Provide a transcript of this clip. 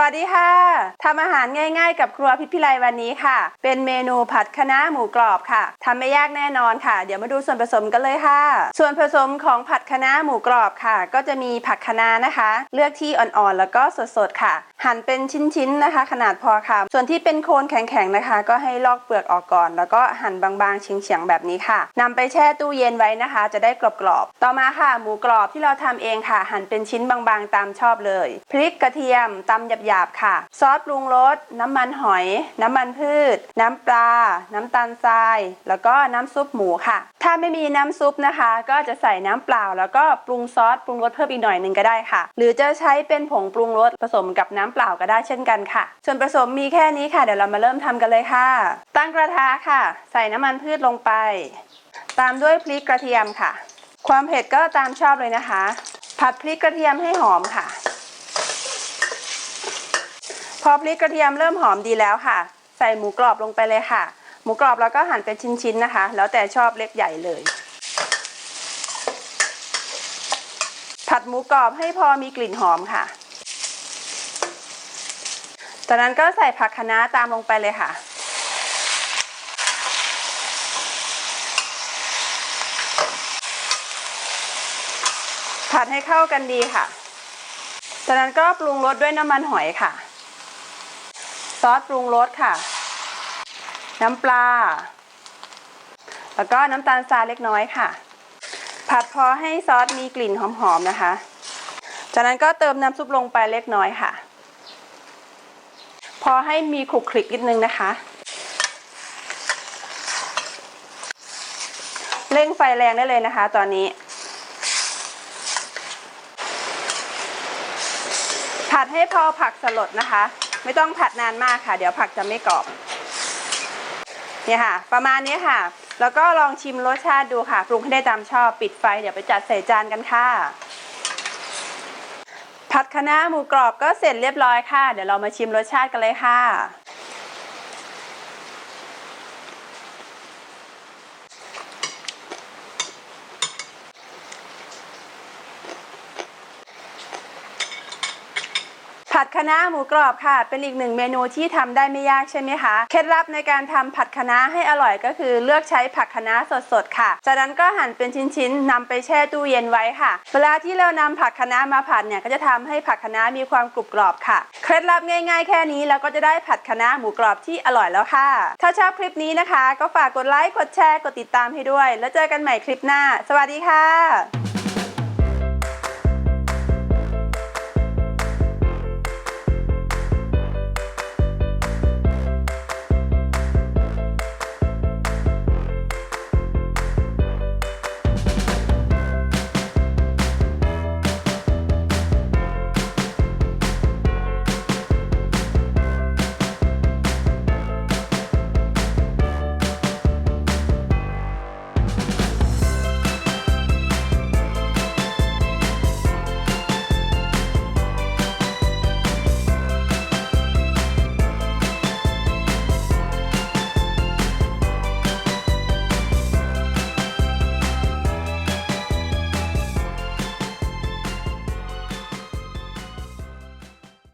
วัสดีค่ะทำอาหารง่ายๆ กับครัวพิพิไลวันนี้ค่ะ เป็นเมนูผัดคะน้าหมูกรอบค่ะทำไม่ยากแน่นอนค่ะ เดี๋ยวมาดูส่วนผสมกันเลยค่ะ ส่วนผสมของผัดคะน้าหมูกรอบค่ะ ก็จะมีผักคะน้านะคะ เลือกที่อ่อนๆ แล้วก็สดๆค่ะ หั่นเป็นชิ้นๆนะคะ ขนาดพอค่ะ ส่วนที่เป็นโคนแข็งๆนะคะ ก็ให้ลอกเปลือกออกก่อน แล้วก็หั่นบางๆเฉียงๆแบบนี้ค่ะนำไปแช่ตู้เย็นไว้นะคะ จะได้กรอบๆต่อมาค่ะ หมูกรอบที่เราทำเองค่ะ หั่นเป็นชิ้นบางๆตามชอบเลยพริกกระเทียมตำหยาบๆค่ะ ซอสปรุงรส น้ำมันหอย น้ำมันพืช น้ำปลา น้ำตาลทราย แล้วก็น้ำซุปหมูค่ะ ถ้าไม่มีน้ำซุปนะคะ ก็จะใส่น้ำเปล่า แล้วก็ปรุงซอสปรุงรสเพิ่มอีกหน่อยหนึ่งก็ได้ค่ะ หรือจะใช้เป็นผงปรุงรสผสมกับน้ำเปล่าก็ได้เช่นกันค่ะ ส่วนผสมมีแค่นี้ค่ะ เดี๋ยวเรามาเริ่มทำกันเลยค่ะ ตั้งกระทะค่ะ ใส่น้ำมันพืชลงไป ตามด้วยพริกกระเทียมค่ะ ความเผ็ดก็ตามชอบเลยนะคะ ผัดพริกกระเทียมให้หอมค่ะ พอพริกกระเทียมเริ่มหอมดีแล้วค่ะ ใส่หมูกรอบลงไปเลยค่ะ หมูกรอบเราก็หั่นเป็นชิ้นๆนะคะ แล้วแต่ชอบเล็กใหญ่เลย ผัดหมูกรอบให้พอมีกลิ่นหอมค่ะจากนั้นก็ใส่ผักคะน้าตามลงไปเลยค่ะ ผัดให้เข้ากันดีค่ะจากนั้นก็ปรุงรสด้วยน้ำมันหอยค่ะ ซอสปรุงรสค่ะ น้ำปลา แล้วก็น้ำตาลทรายเล็กน้อยค่ะ ผัดพอให้ซอสมีกลิ่นหอมๆนะคะ จากนั้นก็เติมน้ำซุปลงไปเล็กน้อยค่ะ พอให้มีขลุกคลิกนิดนึงนะคะเร่งไฟแรงได้เลยนะคะ ตอนนี้ ผัดให้พอผักสลดนะคะ ไม่ต้องผัดนานมากค่ะ เดี๋ยวผักจะไม่กรอบเนี่ยค่ะ ประมาณนี้ค่ะ แล้วก็ลองชิมรสชาติดูค่ะ ปรุงให้ได้ตามชอบปิดไฟเดี๋ยวไปจัดใส่จานกันค่ะ ผัดคะน้าหมูกรอบก็เสร็จเรียบร้อยค่ะ เดี๋ยวเรามาชิมรสชาติกันเลยค่ะ ผัดคะน้าหมูกรอบค่ะ เป็นอีกหนึ่งเมนูที่ทำได้ไม่ยากใช่ไหมคะเคล็ดลับในการทำผัดคะน้าให้อร่อยก็คือเลือกใช้ผักคะน้าสดๆค่ะ จากนั้นก็หั่นเป็นชิ้นๆนำไปแช่ตู้เย็นไว้ค่ะ เวลาที่เรานำผักคะน้ามาผัดเนี่ยก็จะทำให้ผักคะน้ามีความกรุบกรอบค่ะ เคล็ดลับง่าย ๆ แค่นี้เราก็จะได้ผัดคะน้าหมูกรอบที่อร่อยแล้วค่ะ ถ้าชอบคลิปนี้นะคะ ก็ฝากกดไลค์กดแชร์กดติดตามให้ด้วย แล้วเจอกันใหม่คลิปหน้า สวัสดีค่ะ